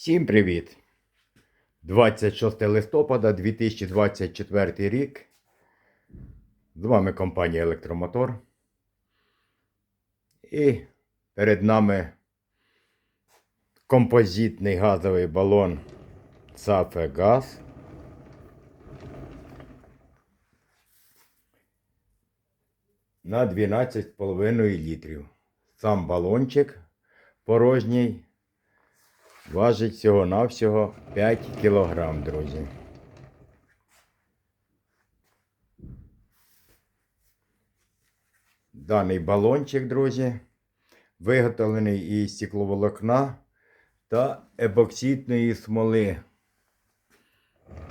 Всім привіт! 26 листопада 2024 рік. З вами компанія Електромотор. І перед нами композитний газовий балон Цафе Газ. На 12,5 літрів. Сам балончик порожній Важить всього-навсього 5 кілограм, друзі. Даний балончик, друзі, виготовлений із стекловолокна та ебоксидної смоли.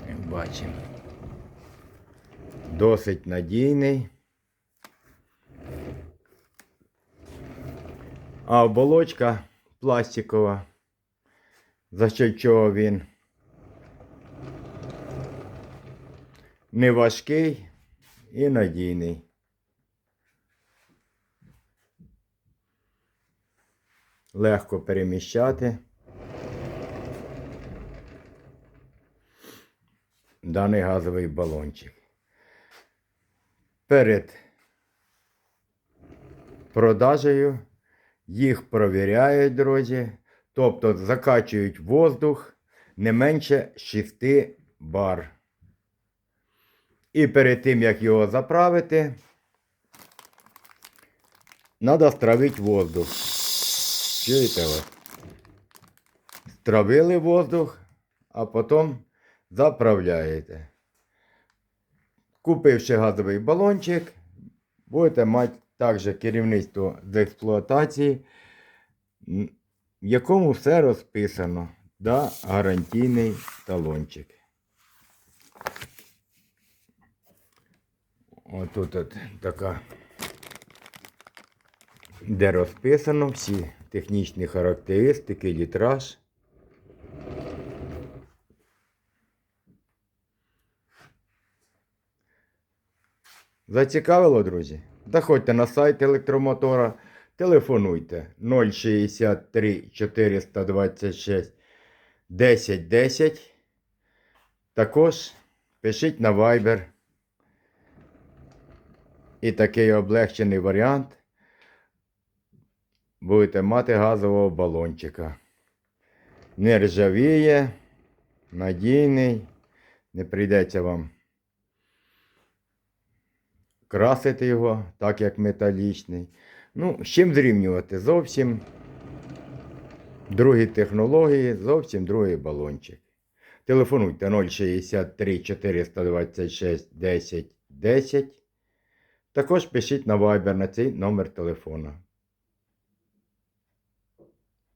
Як бачимо. Досить надійний. А оболочка пластикова за що чого він не важкий і надійний. Легко переміщати. Даний газовий балончик. Перед продажею їх провіряють, друзі. Тобто закачують воздух не менше 6 бар. І перед тим, як його заправити, треба стравити воздух. Чуєте ви? Стравили воздух, а потім заправляєте. Купивши газовий балончик, будете мати також керівництво з експлуатації в якому все розписано да гарантійний талончик. Отут от така, де розписано всі технічні характеристики, літраж. Зацікавило, друзі? Заходьте на сайт електромотора. Телефонуйте 063 426 10 10. Також пишіть на Viber. І такий облегчений варіант. Будете мати газового балончика. Не ржавіє, надійний, не прийдеться вам красити його, так як металічний. Ну, з чим зрівнювати? Зовсім другі технології, зовсім другий балончик. Телефонуйте 063 426 10 10. Також пишіть на Viber на цей номер телефона.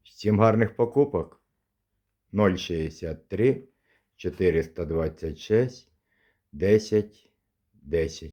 Всім гарних покупок 063 426 10 10.